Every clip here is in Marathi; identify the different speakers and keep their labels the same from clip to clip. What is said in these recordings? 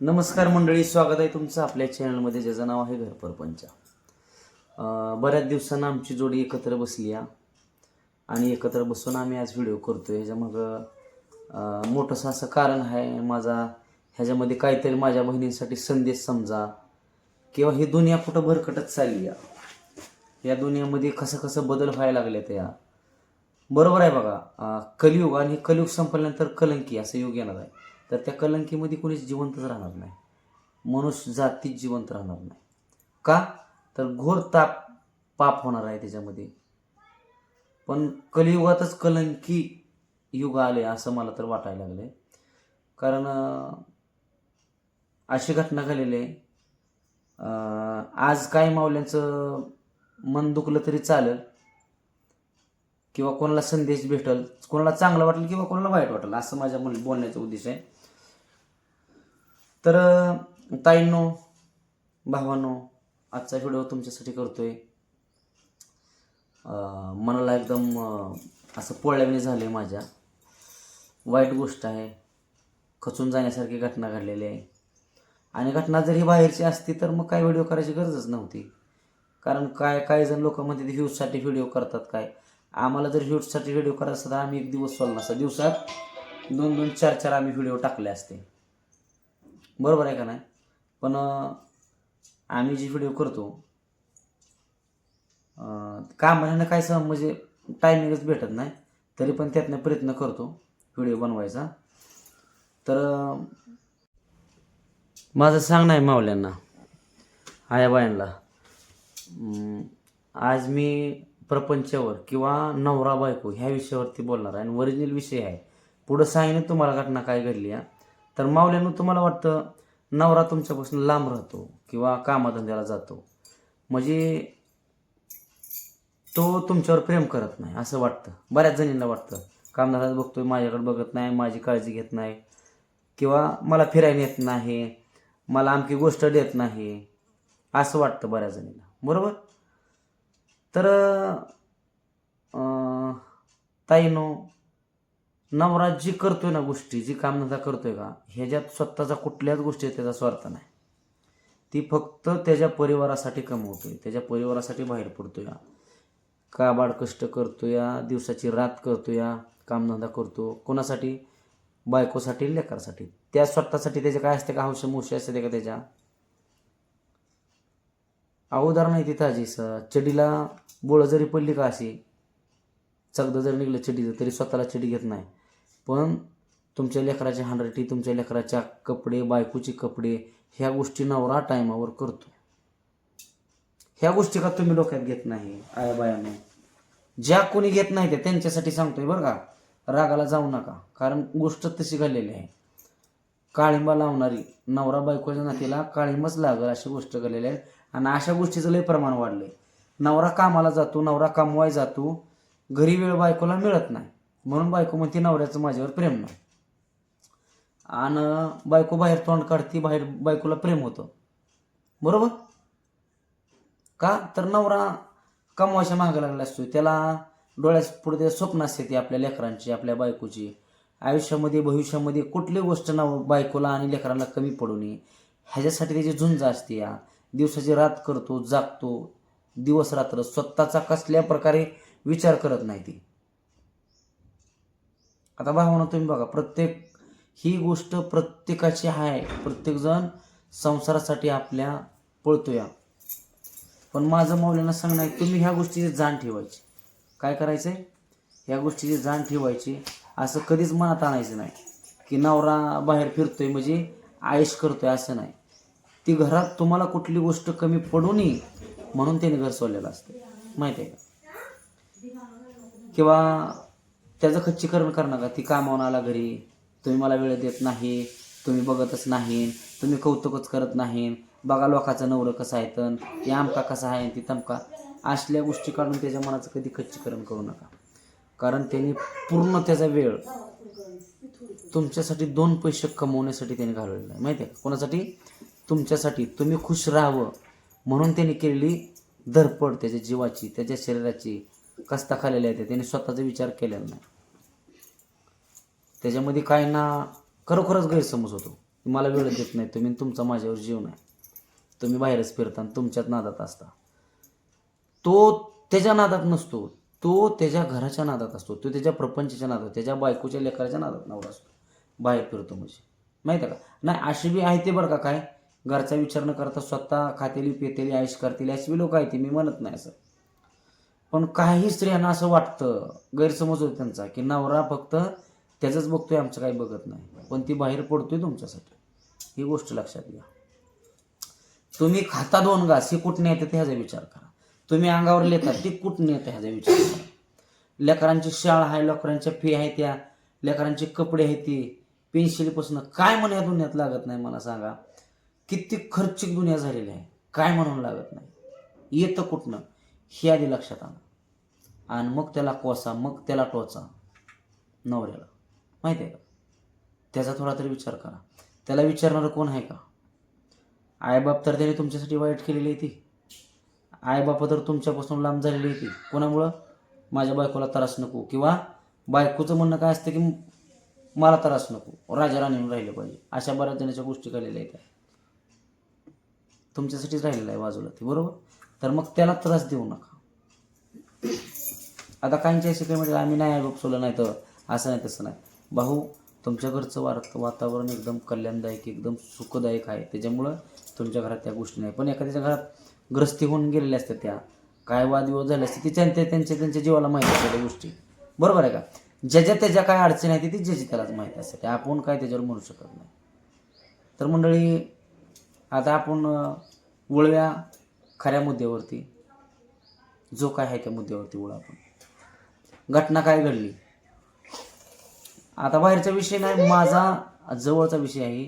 Speaker 1: नमस्कार मंडळी स्वागत आहे तुमचं आपल्या चॅनलमध्ये ज्याचं नाव आहे घरपरपंचा बऱ्याच दिवसांना आमची जोडी एकत्र बसली आहे. आणि एकत्र बसून आम्ही आज व्हिडिओ करतो ह्याच्या मग मोठंसं असं कारण आहे माझा ह्याच्यामध्ये काहीतरी माझ्या बहिणींसाठी संदेश समजा किंवा ही दुनिया कुठं भरकटत चालली आहे. या दुनियामध्ये कसं कसं बदल व्हायला लागले या. बरोबर आहे बघा कलियुग आणि कलियुग संपल्यानंतर कलंकी असं युग येणार आहे. तर त्या कलंकीमध्ये कोणीच जिवंतच राहणार नाही. मनुष्य जातीच जिवंत राहणार नाही. का? तर घोर ताप पाप होणार आहे त्याच्यामध्ये. पण कलियुगातच कलंकी युग आले असं मला तर वाटायला लागलंय. कारण अशी घटना झालेली आहे. आज काय मावल्यांचं मन दुखलं तरी चालेल. किंवा कोणाला संदेश भेटल कोणाला चांगलं वाटेल किंवा कोणाला वाईट वाटेल असं माझ्या बोल- बोलण्याचा उद्देश आहे. तर ताईंनो भावांनो आजचा व्हिडिओ तुमच्यासाठी करतोय. आहे मनाला एकदम असं पोळल्याने आहे माझ्या. वाईट गोष्ट आहे. खचून जाण्यासारखी घटना घडलेली आहे. आणि घटना जर ही बाहेरची असती तर मग काय व्हिडिओ करायची गरजच नव्हती. कारण काय काही जण लोक म्हणते ह्यूजसाठी व्हिडिओ करतात काय? आम्हाला जर ह्यूजसाठी व्हिडिओ करायचा असता तर आम्ही एक दिवस सोडला असता दिवसात दोन दोन चार चार आम्ही व्हिडिओ टाकले असते. बरोबर आहे का नाही? पण आम्ही जे व्हिडिओ करतो अं, कामाने काय सम म्हणजे टायमिंगच भेटत नाही. तरी पण त्यातनं प्रयत्न करतो व्हिडिओ बनवायचा. तर माझं सांगणं आहे मावल्यांना आयाबायांना आज मी प्रपंचावर किंवा नवरा बायको ह्या विषयावरती बोलणार आहे. आणि ओरिजिनल विषय आहे. पुढं सांगेन तुम्हाला घटना काय घडली आहे तर मावल्यानं तुम्हाला वाटतं नवरा तुमच्यापासून लांब राहतो किंवा कामाधंद्याला जातो. म्हणजे तो तुमच्यावर प्रेम करत नाही असं वाटतं. बऱ्याच जणींना वाटतं कामधंद्यात बघतोय माझ्याकडे बघत नाही माझी काळजी घेत नाही. किंवा मला फिरायला येत नाही मला आमकी गोष्ट देत नाही. असं वाटतं बऱ्याच जणींना. बरोबर? तर ताईनो नवरा जी करतोय ना गोष्टी जी कामधंदा करतोय का ह्याच्यात स्वतःचा कुठल्याच गोष्टी त्याचा स्वार्थ नाही. ती फक्त त्याच्या परिवारासाठी कमवतोय त्याच्या परिवारासाठी बाहेर पडतोय. काबाड कष्ट करतोय दिवसाची रात करतोय कामधंदा करतो कोणासाठी? बायकोसाठी लेकरासाठी. त्या स्वतःसाठी त्याचे काय असते का? हौशे मुशी असते का त्याच्या? अवधार नाही ती ताजी स चडीला बोळं जरी पडली का अशी चगदं जर निघलं चडीचं तरी स्वतःला चडी घेत नाही. पण तुमच्या लेकराची हांडरटी तुमच्या लेकराच्या कपडे बायकोचे कपडे ह्या गोष्टी नवरा टायमावर करतो. ह्या गोष्टी का तुम्ही डोक्यात घेत नाही आया बायानो ज्या कोणी घेत नाही त्या त्यांच्यासाठी सांगतोय बरं का. रागाला जाऊ नका. कारण गोष्ट तशी घडलेली आहे. काळिंबा लावणारी नवरा बायकोच्या नातीला काळिंबच लागल अशी गोष्ट घडलेली आहे. आणि अशा गोष्टीचं लय प्रमाण वाढलंय. नवरा कामाला जातो नवरा कामवाय जातो. घरी वेळ बायकोला मिळत नाही. म्हणून बायको म्हणते नवऱ्याचं माझ्यावर प्रेम नाही. आणि बायको बाहेर तोंड काढते बाहेर बायकोला प्रेम होतं. बरोबर? का? तर नवरा कमवायच्या मागे लागला असतो त्याला डोळ्यास पुढे ते स्वप्न असते ती आपल्या लेकरांची आपल्या बायकोची. आयुष्यामध्ये भविष्यामध्ये कुठली गोष्ट नाव बायकोला आणि लेकरांना कमी पडू नये. ह्याच्यासाठी त्याची झुंज असते या. दिवसाची रात करतो जागतो. दिवस रात्र स्वतःचा कसल्या प्रकारे विचार करत नाही ती. आता भावना तुम्ही बघा प्रत्येक ही गोष्ट प्रत्येकाची आहे. प्रत्येकजण संसारासाठी आपल्या पळतोय पण माझं मौल्यांना सांगणं आहे तुम्ही ह्या गोष्टीची जाण ठेवायची. काय करायचं आहे ह्या गोष्टीची जाण ठेवायची. असं कधीच मनात आणायचं नाही की नवरा बाहेर फिरतोय म्हणजे आयुष करतोय असं नाही. ती घरात तुम्हाला कुठली गोष्ट कमी पडू नये म्हणून त्याने घर सोडलेलं असतं. माहिती आहे का? किंवा त्याचं खच्चीकरण करणं का? ती कामावून आला घरी तुम्ही मला वेळ देत नाही तुम्ही बघतच नाही तुम्ही कौतुकच करत नाही. बघा लोकाचं नवरं कसं आहे तर हे आमका कसा आहे ती तमका. असल्या गोष्टी काढून त्याच्या मनाचं कधी खच्चीकरण करू नका. कारण त्याने पूर्ण त्याचा वेळ तुमच्यासाठी दोन पैसे कमवण्यासाठी त्याने घालवलेला आहे. माहिती आहे कोणासाठी? तुमच्यासाठी. तुम्ही खुश राहावं म्हणून त्यांनी केलेली धरपड त्याच्या जीवाची त्याच्या शरीराची कस्ता खालेल्या आहेत त्याने स्वतःचा विचार केलेला नाही. त्याच्यामध्ये काय ना खरोखरच गैरसमज होतो. मला वेळ देत नाही तुम्ही तुमचा माझ्यावर जीव नाही. तुम्ही बाहेरच फिरता आणि तुमच्यात नादात असता. तो त्याच्या नादात नसतो तो त्याच्या घराच्या नादात असतो तो त्याच्या प्रपंचाच्या नादात त्याच्या बायकोच्या लेकराच्या नादात नवरा असतो. बाहेर फिरतो म्हणजे. माहिती आहे का? नाही अशी बी आहे ते बरं का काय? घरचा विचार न करता स्वतः खातेली पेतेली आयुष करतील अशी बी लोक आहेत ती मी म्हणत नाही असं. पण काही स्त्रियांना असं वाटतं गैरसमज होतो त्यांचा की नवरा फक्त त्याचंच बघतोय आमचं काही बघत नाही. पण ती बाहेर पडतोय तुमच्यासाठी. ही गोष्ट लक्षात घ्या. तुम्ही खाता दोन घास ही कुठने येते ह्याचा विचार करा. तुम्ही अंगावर लेता ती कुठने येते ह्याचा विचार करा. लेकरांची शाळा आहे लेकरांच्या फी आहे त्या लेकरांचे कपडे आहेत ती पेन्शिलीपासून काय म्हणून या दुनियात लागत नाही मला सांगा. किती खर्चिक दुनिया झालेली आहे काय म्हणून लागत नाही. येतं कुठनं? हे आधी लक्षात आणा. आणि मग त्याला कोसा मग त्याला टोचा. नवऱ्याला. माहिती आहे का? त्याचा थोडा तरी विचार करा. त्याला विचारणारं कोण आहे का? आईबाप तर त्याने तुमच्यासाठी वाईट केलेली आहे ती. आईबाप तर तुमच्यापासून लांब झालेली आहे ती. कोणामुळं? माझ्या बायकोला त्रास नको. किंवा बायकोचं म्हणणं काय असतं की मला त्रास नको. राजा राणीहून राहिले पाहिजे. अशा बऱ्याच जणांच्या गोष्टी केलेल्या आहेत त्या. तुमच्यासाठीच राहिलेलं आहे बाजूला ते बरोबर? तर मग त्याला त्रास देऊ नका. आता काहींच्या असे काही म्हटलं आम्ही नाही आरोप सोडलं नाही तर. असं नाही तसं नाही. भाऊ तुमच्या घरचं वार वातावरण एकदम कल्याणदायक एकदम सुखदायक आहे. त्याच्यामुळं तुमच्या घरात त्या गोष्टी नाही. पण एखाद्याच्या घरात ग्रस्ती होऊन गेलेल्या असतात त्या. काय वादविवाद झाले असते तिच्या त्या त्यांच्या त्यांच्या जीवाला माहिती असतात त्या गोष्टी. बरोबर आहे का? ज्याच्या त्याच्या काय अडचणी आहे ती ज्याची त्यालाच माहिती असते त्या आपण काय त्याच्यावर म्हणू शकत नाही. तर मंडळी आता आपण वळव्या खऱ्या मुद्द्यावरती जो काय आहे त्या मुद्द्यावरती वळू आपण. घटना काय घडली? आता बाहेरचा विषय नाही माझा जवळचा विषय आहे.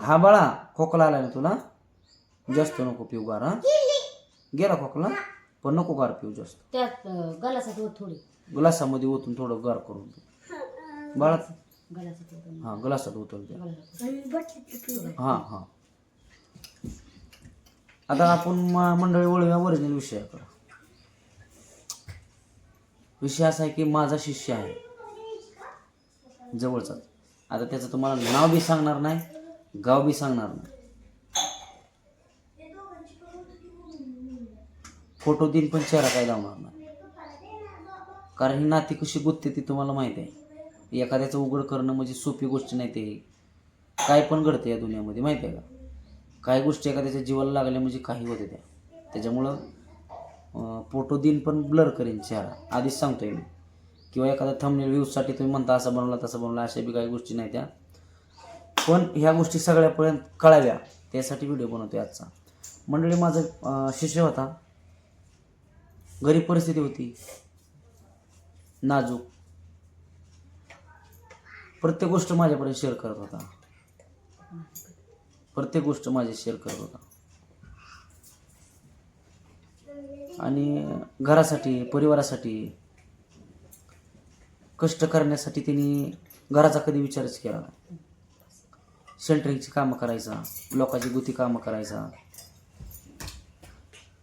Speaker 1: हा बाळा खोकला आला ना तुला? जास्त नको पिऊ गार. हा गेला खोकला? पण नको गार पिऊ जास्त.
Speaker 2: त्यात अं, गलासाठी होत थोडी.
Speaker 1: ग्लासामध्ये ओतून थोडं गार करून पी. बाळा.
Speaker 2: गलासाठी
Speaker 1: हा ग्लासात ओतून द्या हां हां. आता आपण मंडळी वळूया ओरिजिनल विषयाकडं विषय असा आहे की माझा शिष्य आहे. जवळचाच आता त्याचं तुम्हाला नाव बी सांगणार नाही गाव बी सांगणार नाही. फोटो दिन पण चेहरा काय लावणार नाही. कारण ही नाती कशी गुत्ते ती तुम्हाला माहीत आहे. एखाद्याचं उघड करणं म्हणजे सोपी गोष्ट नाही ते. काय पण घडते या दुनियामध्ये माहिती आहे का? काही गोष्टी एखाद्याच्या जीवाला लागल्या म्हणजे काही होते त्या. त्याच्यामुळं फोटो देईन पण ब्लर करेन चेहरा. आधीच सांगतोय मी. किंवा एखादा थंबनेल व्ह्यूजसाठी तुम्ही म्हणता असं बनवला तसं बनवला अशा बी काही गोष्टी नाही त्या. पण ह्या गोष्टी सगळ्यापर्यंत कळाव्या. त्यासाठी व्हिडिओ बनवतोय आजचा. मंडळी माझं शिष्य होता. गरीब परिस्थिती होती. नाजूक. प्रत्येक गोष्ट माझ्यापर्यंत शेअर करत होता. प्रत्येक गोष्ट माझी शेअर करत होता. आणि घरासाठी परिवारासाठी कष्ट करण्यासाठी त्यांनी घराचा कधी विचारच केला नाही. सेंटरिंगची कामं करायचा लोकांची गुती कामं करायचा.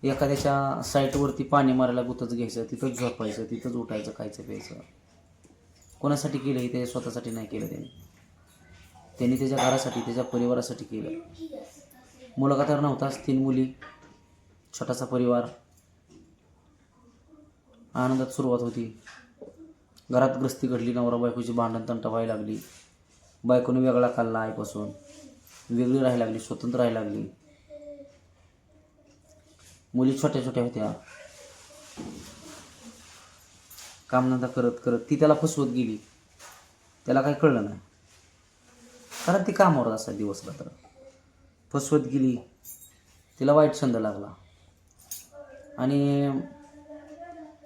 Speaker 1: एखाद्याच्या साईटवरती पाणी मारायला गुतच घ्यायचं तिथंच झोपायचं तिथंच उठायचं खायचं प्यायचं. कोणासाठी केलं हे त्याच्या स्वतःसाठी नाही केलं त्यांनी. त्यांनी त्याच्या घरासाठी त्याच्या परिवारासाठी केलं. मुलगा तर नव्हताच तीन मुली छोटासा परिवार. आनंदात सुरुवात होती. घरात ग्रस्ती घडली नवरा बायकोची भांडण तंट व्हायला लागली. बायकोने वेगळा काढला आईपासून. वेगळी राहायला लागली स्वतंत्र राहायला लागली. मुली छोट्या छोट्या होत्या. कामधंदा करत करत ती त्याला फसवत गेली. त्याला काही कळलं नाही. कारण ती कामावर असा दिवस रात्र फसवत गेली. तिला वाईट छंद लागला. आणि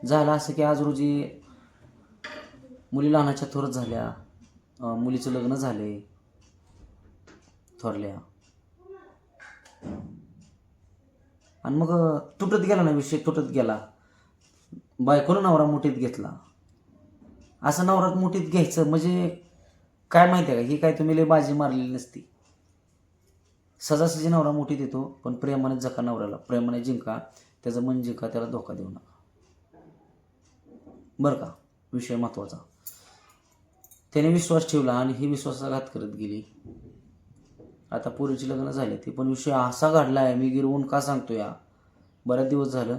Speaker 1: झालं असं की आज रोजी मुली लहानाच्या थोरच झाल्या. मुलीचं लग्न झाले. थोरल्या. आणि मग तुटत गेला ना विषय तुटत गेला. बायकोनं नवरा मुठीत घेतला. असं नवरात मोठीत घ्यायचं म्हणजे काय माहिती आहे का? ही काय तुम्ही लय बाजी मारलेली नसती. सजासजी नवरा मोठी देतो पण प्रेमाने जका नवऱ्याला. प्रेमाने जिंका त्याचं मन जिंका त्याला धोका देऊ नका. बरं का? विषय महत्त्वाचा त्याने विश्वास ठेवला आणि ही विश्वासाघात करत गेली. आता पोरीची लग्न झाले ती पण विषय असा घडला आहे मी गिरवून का सांगतो या बऱ्याच दिवस झालं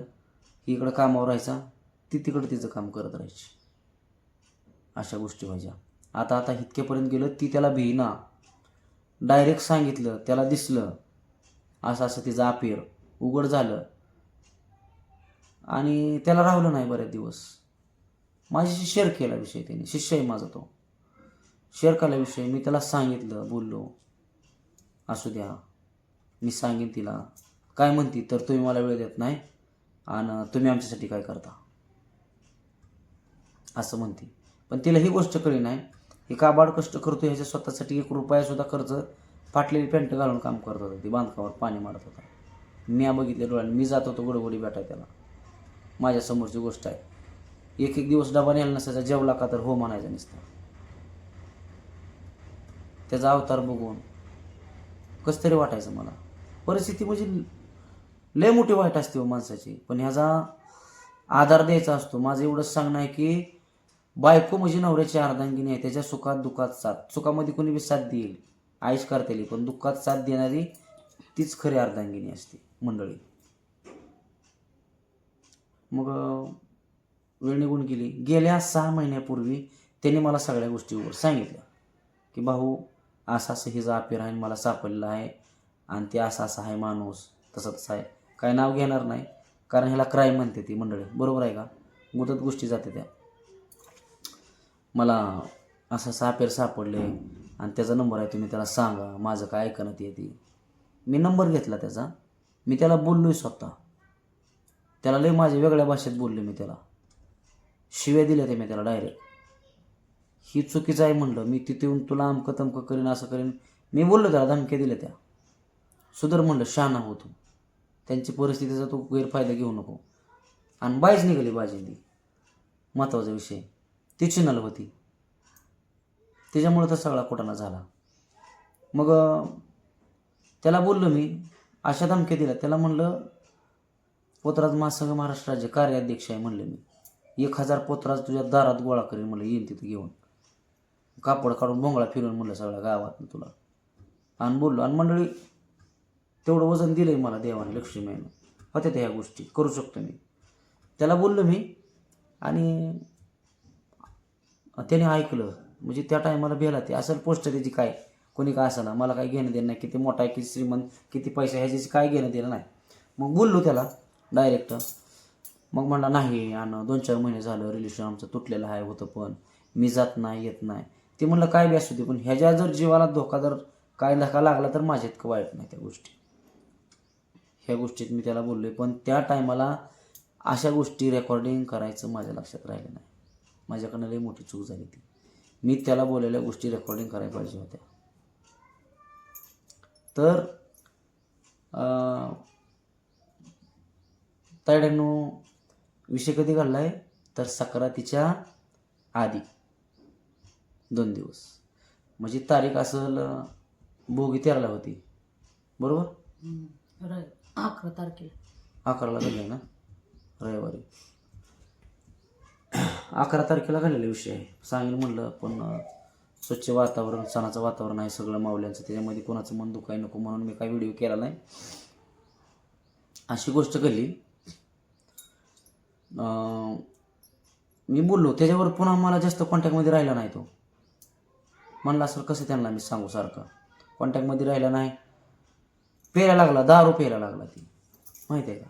Speaker 1: ही इकडं कामावर राहायचा ती तिकडं तिचं काम करत राहायची. अशा गोष्टी व्हायच्या. आता आता इतकेपर्यंत गेलं ती त्याला भिना. डायरेक्ट सांगितलं त्याला दिसलं. असं असं तिचं अपेर उघड झालं. आणि त्याला राहिलं नाही बरेच दिवस. माझ्याशी शेअर केला विषय त्याने. शिष्य आहे माझा तो. शेअर केला विषय. मी त्याला सांगितलं बोललो असू द्या. मी सांगेन तिला. काय म्हणती तर तुम्ही मला वेळ देत नाही आणि तुम्ही आमच्यासाठी काय करता? असं म्हणते. पण तिला ही गोष्ट कळी नाही. हे काबाड कष्ट करतो ह्याच्या स्वतःसाठी एक रुपयासुद्धा खर्च फाटलेली पॅन्ट घालून काम करत होता ती बांधकामावर पाणी मारत होता मी बघितले डोळ्याने मी जात होतो गडबडी भेटाय त्याला माझ्यासमोरची गोष्ट आहे. एक एक दिवस डबा नेला नसायचा जेवला का तर हो म्हणायचा नुसता. त्याचा अवतार बघून. कसं तरी वाटायचं मला. परिस्थिती म्हणजे लय मोठी वाईट असते हो माणसाची. पण ह्याचा आधार द्यायचा असतो. माझं एवढंच सांगणं आहे की बायको म्हणजे नवऱ्याची अर्धांगिनी आहे. त्याच्या सुखात दुःखात साथ. सुखामध्ये कोणी बी साथ देईल. आयुष करतेली पण दुःखात साथ देणारी तीच खरी अर्धांगिनी असते मंडळी. मग वेळ निघून गेली. गेल्या सहा महिन्यापूर्वी त्यांनी मला सगळ्या गोष्टीवर सांगितल्या की भाऊ असं असं हिचा अपेर आहे आणि मला सापडलं आहे आणि ते असं असं आहे माणूस तसा तसा आहे. काय नाव घेणार नाही कारण ह्याला क्राईम म्हणते ती मंडळी. बरोबर आहे का? गुतत गोष्टी जाते त्या. मला असं सापेर अपेर सापडले आणि त्याचा नंबर आहे तुम्ही त्याला सांगा. माझं काय ऐकण्यात येते मी नंबर घेतला त्याचा. मी त्याला बोललोय स्वतः. त्याला लय माझ्या वेगळ्या भाषेत बोलले मी त्याला. शिव्या दिल्या ते मी त्याला डायरेक्ट. ही चुकीचं आहे म्हणलं मी तिथे येऊन तुला अमकं तमकं करीन असं करीन. मी बोललो त्याला धमक्या दिल्या त्या. सुधर म्हणलं शहाणा हो तू. त्यांची परिस्थितीचा तू गैरफायदा घेऊ नको. आणि बाईच निघाली बाजींनी. महत्त्वाचा विषय. ती चिन्हल होती. त्याच्यामुळं तर सगळा कुटाणा झाला. मग त्याला बोललो मी अशा धमक्या दिल्या. त्याला म्हणलं पोतराज महासंघ महाराष्ट्र राज्य कार्याध्यक्ष आहे म्हणलं मी. एक हजार पोत्राच तुझ्या दारात गोळा करेन म्हणलं येईन तिथं घेऊन. कापड काढून बोंगळा फिरून म्हणलं सगळ्या गावात तुला. आणि बोललो आणि मंडळी तेवढं वजन दिलंय मला देवाने लक्ष्मीनं होत्या त्या ह्या गोष्टी करू शकतो मी. त्याला बोललो मी आणि त्याने ऐकलं म्हणजे त्या टायमाला भेला ते. असेल पोस्ट त्याची काय कोणी काय असाला मला काय घेणं देणं नाही किती मोठा आहे किती श्रीमंत किती पैसा ह्याच्याशी काय घेणं देणं नाही. मग बोललो त्याला डायरेक्ट. मग म्हणला नाही आणि दोन चार महिने झालं रिलेशन आमचं तुटलेलं आहे होतं पण. मी जात नाही येत नाही. ते म्हणलं काय बी असू दे पण ह्याच्या जर जीवाला धोका जर काय धक्का लागला तर माझ्या इतकं वाईट नाही त्या गोष्टी. ह्या गोष्टीत मी त्याला बोललो पण त्या टायमाला अशा गोष्टी रेकॉर्डिंग करायचं माझ्या लक्षात राहिलं नाही. माझ्याकडनं लई मोठी चूक झाली ती. मी त्याला बोललेल्या गोष्टी रेकॉर्डिंग करायला पाहिजे होत्या. तर अं, तायड्यानो विषय कधी घडला आहे तर सक्रातीच्या आधी. दोन दिवस. म्हणजे तारीख असेल भोगी तेराला होती. बरोबर?
Speaker 2: अकरा तारखेला.
Speaker 1: अकराला घडलं ना? रविवारी. अकरा तारखेला घडलेला विषय आहे. सांगेल म्हणलं पण स्वच्छ वातावरण सणाचं वातावरण आहे सगळं मावल्यांचं त्याच्यामध्ये कोणाचं मन दुखाय नको म्हणून मी काही व्हिडिओ केला नाही. अशी गोष्ट घडली. मी बोललो त्याच्यावर पुन्हा मला जास्त कॉन्टॅक्टमध्ये राहिला नाही तो. म्हणला असेल कसं त्यांना मी सांगू सारखं? कॉन्टॅक्टमध्ये राहिला नाही. प्यायला लागला दारू प्यायला लागला ती. माहिती आहे का?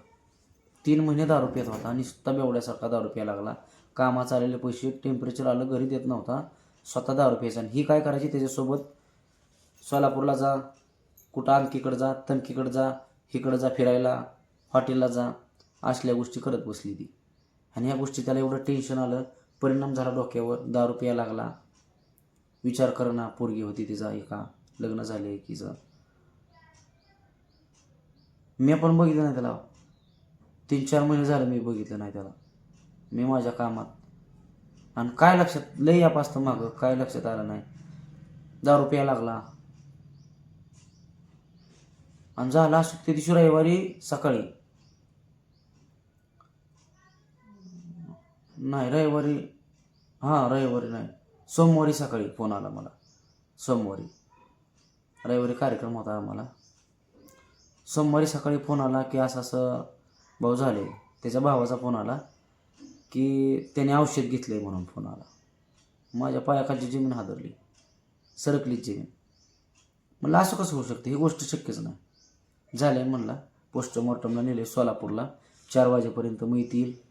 Speaker 1: तीन महिने दारू पित होता आणि नुसता बेवड्यासारखा दारू प्यायला लागला. कामाचा आलेले पैसे टेम्परेचर आलं घरी देत नव्हता. स्वतः दारू प्यायचा आणि ही काय करायची त्याच्यासोबत? सोलापूरला जा कुठं आणखीकडं जा तणकीकडं जा इकडं जा फिरायला हॉटेलला जा असल्या गोष्टी करत बसली ती. आणि ह्या गोष्टी त्याला एवढं टेन्शन आलं परिणाम झाला डोक्यावर दारू प्या लागला. विचार करणं पोरगी होती तिचा एका लग्न झाले एकीचं मी पण बघितलं नाही त्याला. तीन चार महिने झालं मी बघितलं नाही त्याला. मी माझ्या कामात. आणि काय लक्षात लई याप असतं मागं काय लक्षात आलं नाही. दारू प्या लागला. आणि झाला असं ते दिवशी रविवारी सकाळी. नाही रविवारी हां रविवारी नाही. सोमवारी सकाळी फोन आला मला. सोमवारी. रविवारी कार्यक्रम होता आम्हाला. सोमवारी सकाळी फोन आला की असं असं भाऊ झाले. त्याच्या भावाचा फोन आला की त्याने औषध घेतलं म्हणून फोन आला. माझ्या पायाखालची जमीन हादरली. सरकलीच जमीन. म्हणलं असं कसं होऊ शकतं? ही गोष्ट शक्यच नाही. झालं आहे म्हणला पोस्टमॉर्टमला नेले सोलापूरला. चार वाजेपर्यंत मग येतील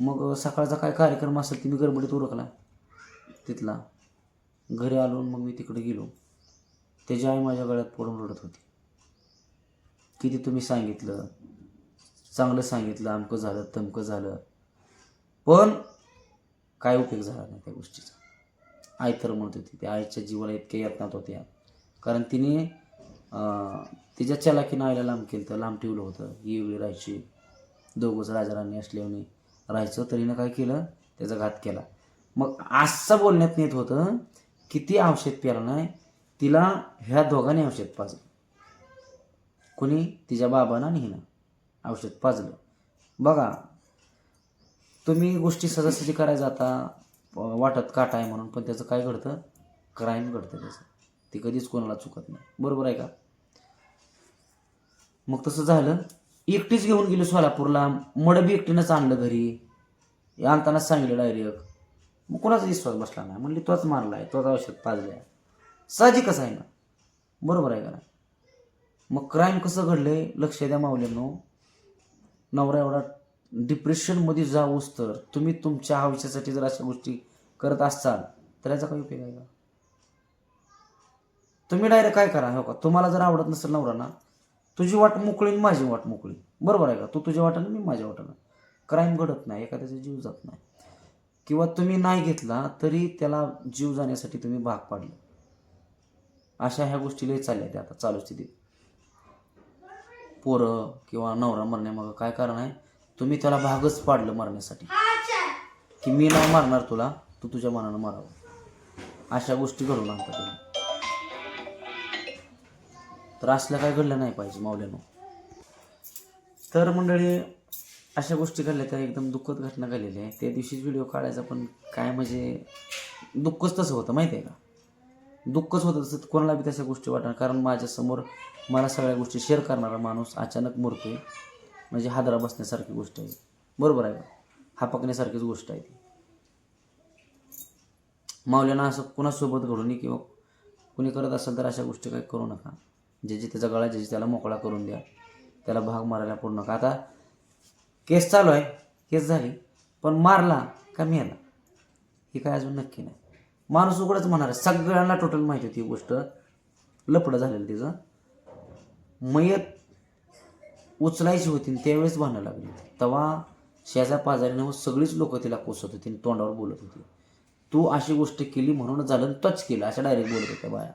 Speaker 1: मग सकाळचा काय कार्यक्रम असेल ते मी गडबडीत उरकला. तिथला. घरी आलो मग मी तिकडे गेलो. त्याची आई माझ्या गळ्यात पडून रडत होती. किती तुम्ही सांगितलं. चांगलं सांगितलं. अमकं झालं तमकं झालं. पण काय उपयोग झाला नाही त्या गोष्टीचा. आई तर म्हणत होती त्या आईच्या जीवाला इतक्या यत्नात होत्या. कारण तिने तिच्या चलाकीनं आईला लांब केलं तर लांब ठेवलं होतं. ही वेळी राहायची. दोघंच राजाराणी असल्याने. राहायचं तरीनं काय केलं? त्याचा घात केला. मग असं बोलण्यात येत होतं किती औषध प्यालं नाही तिला ह्या दोघांनी औषध पाजलं. कोणी? तिच्या बाबानं आणि हिनं औषध पाजलं. बघा तुम्ही गोष्टी सहजासहजी करायला जाता वाटत काटा आहे म्हणून पण त्याचं काय घडतं? क्राईम घडतं त्याचं. ते कधीच कोणाला चुकत नाही. बरोबर आहे का? मग तसं झालं. एकटीच घेऊन गेली सोलापूरला. मडबी एकटीनंच आणलं घरी. हे आणतानाच सांगितलं डायरेक्ट मग कोणाचा विश्वास बसला नाही. म्हणली तोच मारलाय तोच औषध पाजलाय. साहजिकच आहे ना. बरोबर आहे का नाही? मग क्राईम कसं घडलंय? लक्ष द्या मावल्यांनो नवरा एवढा डिप्रेशनमध्ये जाऊस तर तुम्ही तुमच्या आयुष्यासाठी जर अशा गोष्टी करत असाल तर याचा काही उपयोग आहे का? तुम्ही डायरेक्ट काय करा हो का? तुम्हाला जर आवडत नसेल नवरा ना तुझी वाट मोकळी माझी वाट मोकळी. बरोबर आहे का? तू तुझ्या वाटानं मी माझ्या वाटानं क्राईम घडत नाही एखाद्याचा जीव जात नाही. किंवा तुम्ही नाही घेतला तरी त्याला जीव जाण्यासाठी तुम्ही भाग पाडले. अशा ह्या गोष्टी लय चालल्या त्या आता चालू स्थितीत. पोरं किंवा नवरा मरण्यामागं काय कारण आहे? तुम्ही त्याला भागच पाडलं मरण्यासाठी. की मी नाही मारणार तुला तू तुझ्या मनानं मारावं. अशा गोष्टी घडून आणता तुम्ही तर असलं काय घडलं नाही पाहिजे मावल्यानं तर मंडळी अशा गोष्टी घडल्या त्या एकदम दुःखद घटना घडलेल्या आहे. त्या दिवशीच व्हिडिओ काढायचा पण काय म्हणजे दुःखच तसं होतं माहिती आहे का? दुःखच होतं तसं कोणाला बी तशा गोष्टी वाटणार. कारण माझ्यासमोर मला सगळ्या गोष्टी शेअर करणारा माणूस अचानक मरतोय म्हणजे हादरा बसण्यासारखी गोष्ट आहे. बरोबर आहे का? हापकण्यासारखीच गोष्ट आहे ती. मावल्यानं असं कुणासोबत घडू नये किंवा कुणी करत असेल तर अशा गोष्टी काही करू नका. ज्याची त्याचा गळा ज्याची त्याला मोकळा करून द्या. त्याला भाग मारायला पडू नका. आता केस चालू आहे. केस झाली. पण मारला का मेला? हे काय अजून नक्की नाही. माणूस उघडच म्हणणार सगळ्यांना टोटल माहिती होती ही गोष्ट. लपडं झालेलं तिचं. मयत उचलायची होती त्यावेळेस भांडणं लागली तेव्हा शेजा पाजारीनं सगळीच लोक तिला कोसत होती आणि तोंडावर बोलत होती. तू अशी गोष्ट केली म्हणून झालं तच केलं. अशा डायरेक्ट बोलत होत्या बाया.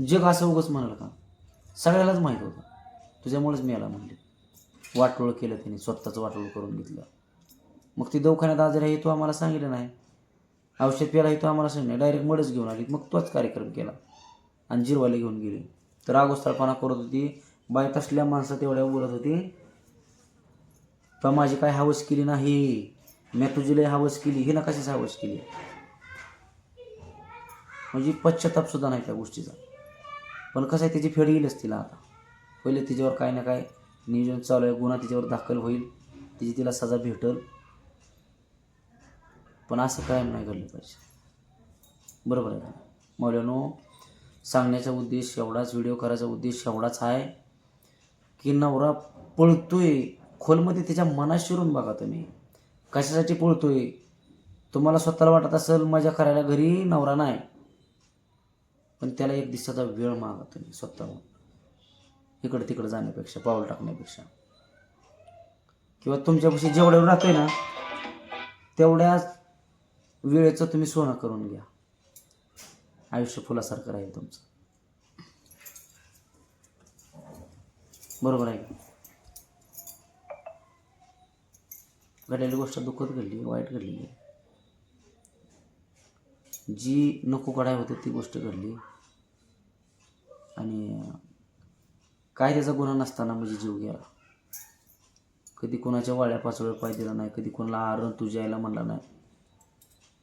Speaker 1: जग असं उगच म्हणाल का? सगळ्यालाच माहीत होतं. तुझ्यामुळेच मी याला म्हणले. वाटोळ केलं त्याने स्वतःचं वाटोळ करून घेतलं. मग ती दवाखान्यात आजारी आहे तू आम्हाला सांगितलं नाही. औषध प्यायला तू आम्हाला सांगितलं डायरेक्ट मडच घेऊन आली. मग तोच कार्यक्रम केला. आणि जिरवाले घेऊन गेली. तर अगोस्तरपणा करत होती. बाय तसल्या माणसात एवढ्या बोलत होती तर माझी काय हवस केली नाही? मी तुझी लय हवस केली. ही ना कशाच हवस केली? म्हणजे पश्चाताप सुद्धा नाही त्या गोष्टीचा. पण कसं आहे त्याची फेड येईलच तिला आता. पहिले तिच्यावर काय ना काय नियोजन चालू आहे गुन्हा तिच्यावर दाखल होईल तिची तिला सजा भेटल. पण असं कायम नाही घडलं पाहिजे. बरोबर आहे का मौल्यानो सांगण्याचा उद्देश एवढाच व्हिडिओ करायचा उद्देश एवढाच आहे की नवरा पळतोय. खोलमध्ये त्याच्या मनात शिरून बघा तुम्ही. कशासाठी पळतोय? तुम्हाला स्वतःला वाटत असेल मजा करायला घरी नवरा नाही. पण त्याला एक दिवसाचा वेळ मागा तुम्ही स्वतःहून. इकडं तिकडं जाण्यापेक्षा पाऊल टाकण्यापेक्षा. किंवा तुमच्यापाशी जेवढे राहतंय राहतोय ना तेवढ्याच वेळेचं तुम्ही सोनं करून घ्या. आयुष्य फुलासारखं राहील तुमचं. बरोबर आहे घडलेली गोष्ट दुःखद घडली वाईट घडलेली जी नको घडाय होती ती गोष्ट घडली. आणि काय त्याचा गुन्हा नसताना म्हणजे जीव गेला. कधी कोणाच्या वाळ्या पाचोळ्या पाय दिला नाही कधी कोणाला आरण तुझ्या यायला म्हणला नाही.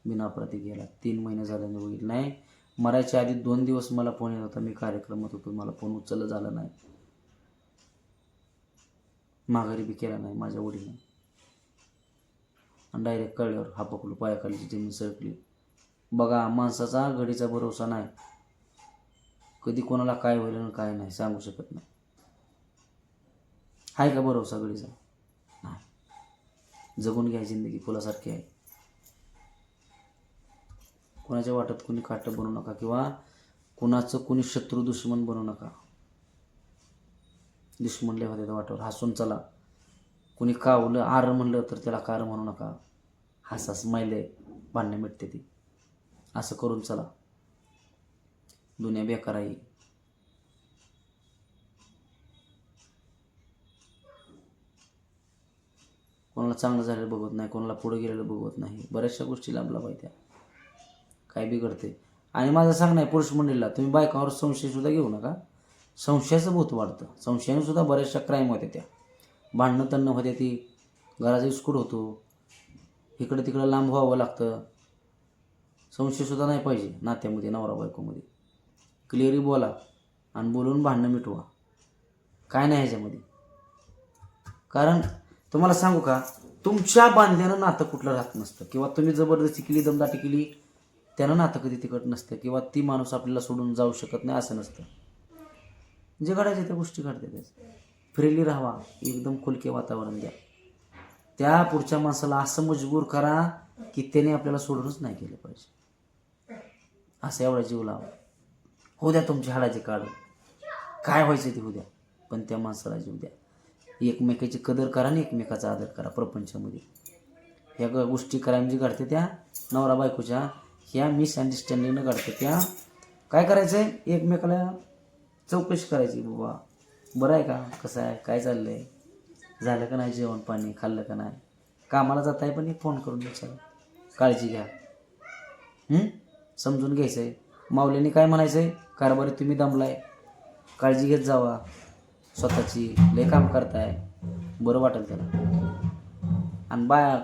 Speaker 1: बिनाप्रती गेला. तीन महिने झाले मी बघितलं नाही. मरायच्या आधी दोन दिवस मला फोन येत होता. मी कार्यक्रमात होतो. मला फोन उचललं झालं नाही. माघारी बी केला नाही माझ्या वडीलने. आणि डायरेक्ट कळल्यावर हापकलो. पायाखालीची जमीन सरकली. बघा माणसाचा घडीचा भरोसा नाही. कधी कोणाला काय होईल आणि काय नाही सांगू शकत नाही. आहे का बरोबर सगळीचा नाही. जगून घ्या जिंदगी फुलासारखी आहे. कोणाच्या वाटत कुणी काटं बनवू नका किंवा कुणाचं कुणी शत्रू दुश्मन बनवू नका. दुश्मन लय होते वाटावर हसून चला. कुणी कावलं आर म्हणलं तर त्याला कार म्हणू नका. हसा आहे बांधणे मिटते ती. असं करून चला. दुनिया बेकार आहे. कोणाला चांगलं झालेलं बघत नाही कोणाला पुढे गेलेलं बघत नाही. बऱ्याचशा गोष्टी लांबला पाहिजे काय बिघडते. आणि माझं सांगणं आहे पुरुष मंडळीला तुम्ही बायकावर संशयसुद्धा घेऊ नका. संशयाचं भूत वाढतं. संशयाने सुद्धा बऱ्याचशा क्राईम होत्या त्या. भांडणं तणणं होत्या ती. घराचा इस्कूट होतो. इकडं तिकडं लांब व्हावं लागतं. संशयसुद्धा नाही पाहिजे नात्यामध्ये नवरा बायकोमध्ये. क्लिअरली बोला आणि बोलून भांडणं मिटवा. काय नाही ह्याच्यामध्ये. कारण तुम्हाला सांगू का तुमच्या बांधल्यानं नातं कुठलं राहत नसतं. किंवा तुम्ही जबरदस्ती केली दमदाटी केली त्यानं नातं कधी तिकट नसतं. किंवा ती माणूस आपल्याला सोडून जाऊ शकत नाही असं नसतं. जे घडायचे त्या गोष्टी घडते फ्रीली राहावा. एकदम खुलके वातावरण द्या. त्या पुढच्या माणसाला असं मजबूर करा की त्याने आपल्याला सोडूनच नाही केलं पाहिजे. असं एवढा जीव लावा. हो द्या तुमची हाडाचे काढ काय व्हायचं ते होऊ द्या. पण त्या माणसाला जीव द्या. एकमेकाची कदर करा आणि एकमेकाचा आदर करा प्रपंचामध्ये. ह्या गोष्टी करायला म्हणजे घडते त्या नवरा बायकोच्या ह्या मिसअंडरस्टँडिंगनं घडते त्या. काय करायचं आहे एकमेकाला चौकशी करायची बाबा बरं आहे का? कसं आहे? काय चाललं आहे झालं का नाही जेवण पाणी खाल्लं का नाही? कामाला जात आहे पण एक फोन करून विचारा. काळजी घ्या. समजून घ्यायचं आहे माऊलीने काय म्हणायचं आहे कारभारी तुम्ही दमलाय. काळजी घेत जावा. स्वतःची लय काम करताय. बरं वाटेल त्याला. आणि बाया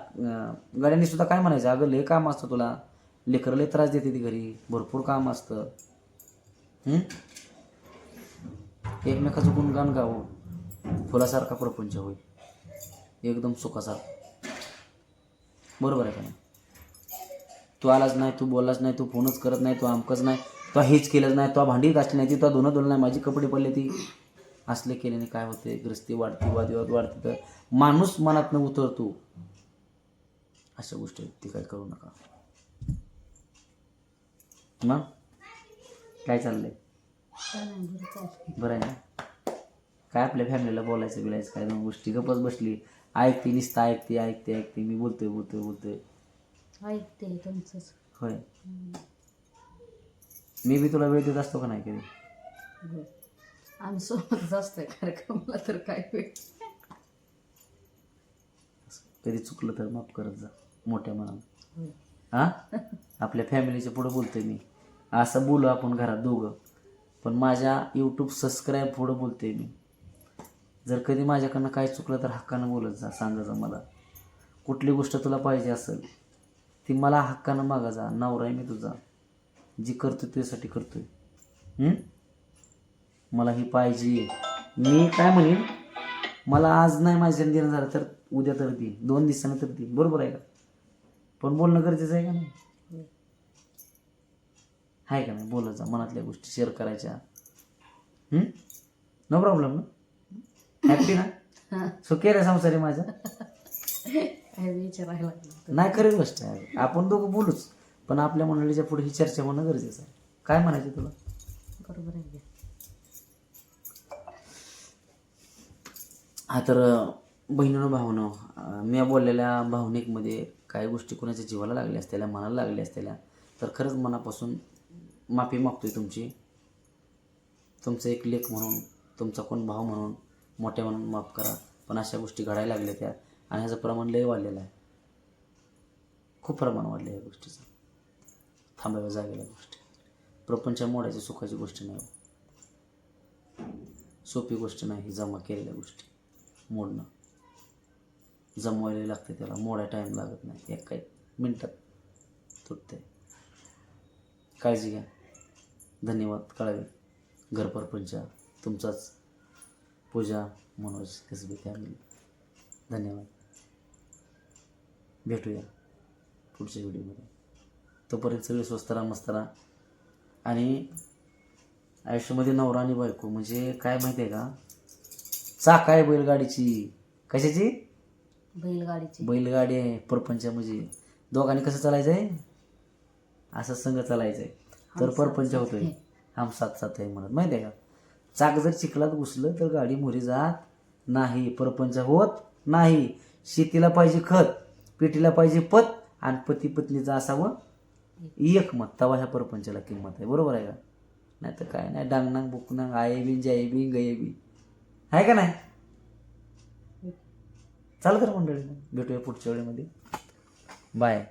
Speaker 1: गड्यांनी सुद्धा काय म्हणायचं? अगं लय काम असतं तुला. लेकरं लय त्रास देते ती घरी. भरपूर काम असतं. एकमेकाचं गुणगान गावं. फुलासारखा प्रपंच होईल. एकदम सुखासारखा. बरोबर आहे का नाही? तू आलाच नाही तू बोललाच नाही तू फोनच करत नाही तू आमकच नाही तो हेच केलंच नाही तो भांडी घासली नाही ती तो धुणं धुणं नाही माझी कपडे पडले ती. असले केल्याने काय होते? ग्रस्ती वाढते वादविवाद वाढते तर माणूस मनातनं उतरतो. अशा गोष्टी आहेत, ती काय करू नका. मग? काय चाललंय?
Speaker 2: बरं
Speaker 1: बरं आहे ना? काय आपल्या फॅमिलीला बोलायचं बिलायचं काय दोन गोष्टी? गपच बसली. ऐकते निसता ऐकते ऐकते ऐकते. मी बोलतोय बोलतोय बोलतोय.
Speaker 2: ऐकते तुमचंच.
Speaker 1: होय. मी बी तुला वेळ देत असतो का नाही कधी.
Speaker 2: आम्ही सोबतच असतोय कार्यक्रमाला तर काय होईल
Speaker 1: कधी चुकलं तर माफ करत जा मोठ्या मनानं.
Speaker 2: होय.
Speaker 1: हा आपल्या फॅमिलीच्या पुढं बोलतोय मी. असं बोलू आपण घरात दोघं. पण माझ्या यूट्यूब सबस्क्राईब पुढं बोलतोय मी. जर कधी माझ्याकडनं काय चुकलं तर हक्कानं बोलत जा सांगा जा मला. कुठली गोष्ट तुला पाहिजे असेल ती मला हक्कानं मागा जा. नवरा आहे मी तुझा. जी करतोय त्यासाठी करतोय? मला ही पाहिजे. मी काय म्हणेन? मला आज नाही माझ्या देणं झालं तर उद्या तर दे. दोन दिवसानं तर दे. बरोबर आहे का? पण बोलणं गरजेचं आहे का नाही?
Speaker 2: होय.
Speaker 1: आहे का नाही? बोलत जा. मनातल्या गोष्टी शेअर करायच्या. नो? प्रॉब्लेम ना? हॅपी ना सुखी रे संसारी माझ्या?
Speaker 2: काय विचारायला लागलं
Speaker 1: नाही खरी गोष्ट आहे. आपण दोघं बोलूच. पण आपल्या मंडळीच्या पुढे ही चर्चा होणं गरजेचं आहे. काय म्हणायचं तुला?
Speaker 2: बरोबर आहे की.
Speaker 1: हा तर बहिणीनं भावनं मी बोललेल्या भावनिकमध्ये काही गोष्टी कोणाच्या जीवाला लागल्या असलेल्या मनाला लागल्या असलेल्या तर खरंच मनापासून माफी मागतोय तुमची. तुमचं एक लेख म्हणून तुमचा कोण भाव म्हणून मोठ्या म्हणून माफ करा. पण अशा गोष्टी घडायला लागल्या त्या. आणि ह्याचं प्रमाण लय वाढलेलं आहे. खूप प्रमाण वाढलं या गोष्टीचं. थांबाव्या जागेला गोष्टी. प्रपंच मोडायची सुखाची गोष्ट नाही. सोपी गोष्ट नाही ही जमा केलेल्या गोष्टी. मोडणं. जमवायला लागते त्याला. मोडा टाईम लागत नाही. एक काही मिनटात तुटते काळजी घ्या. धन्यवाद. कळावे. घरपरपंच तुमचाच पूजा मनोज कसबी फॅमिली धन्यवाद. भेटूया पुढच्या व्हिडिओमध्ये. तोपर्यंत सगळे स्वस्त राहा मस्त राहा. आणि आयुष्यामध्ये नवरा आणि बायको म्हणजे काय माहिती आहे का? चाक आहे बैलगाडीची. कशाची?
Speaker 2: बैलगाडीची.
Speaker 1: बैलगाडी आहे परपंच म्हणजे. दोघांनी कसं चालायचं आहे असं संघ चालायचं आहे तर परपंच होतोय. हम साथ साथ आहे म्हणत. माहिती आहे का? चाक जर चिखलात घुसलं तर गाडी मोरी जात नाही. परपंच होत नाही. शेतीला पाहिजे खत. पेटीला पाहिजे पत आणि पती पत्नीचं असावं. एक मत. तवा ह्या परपंचाला किंमत आहे. बरोबर आहे का? नाही तर काय नाही. डांगनांग बुकनांग आये बी जाये बी गये बी. आहे का नाही? चाल तर मंडळी. भेटूया पुढच्या वेळेमध्ये. बाय.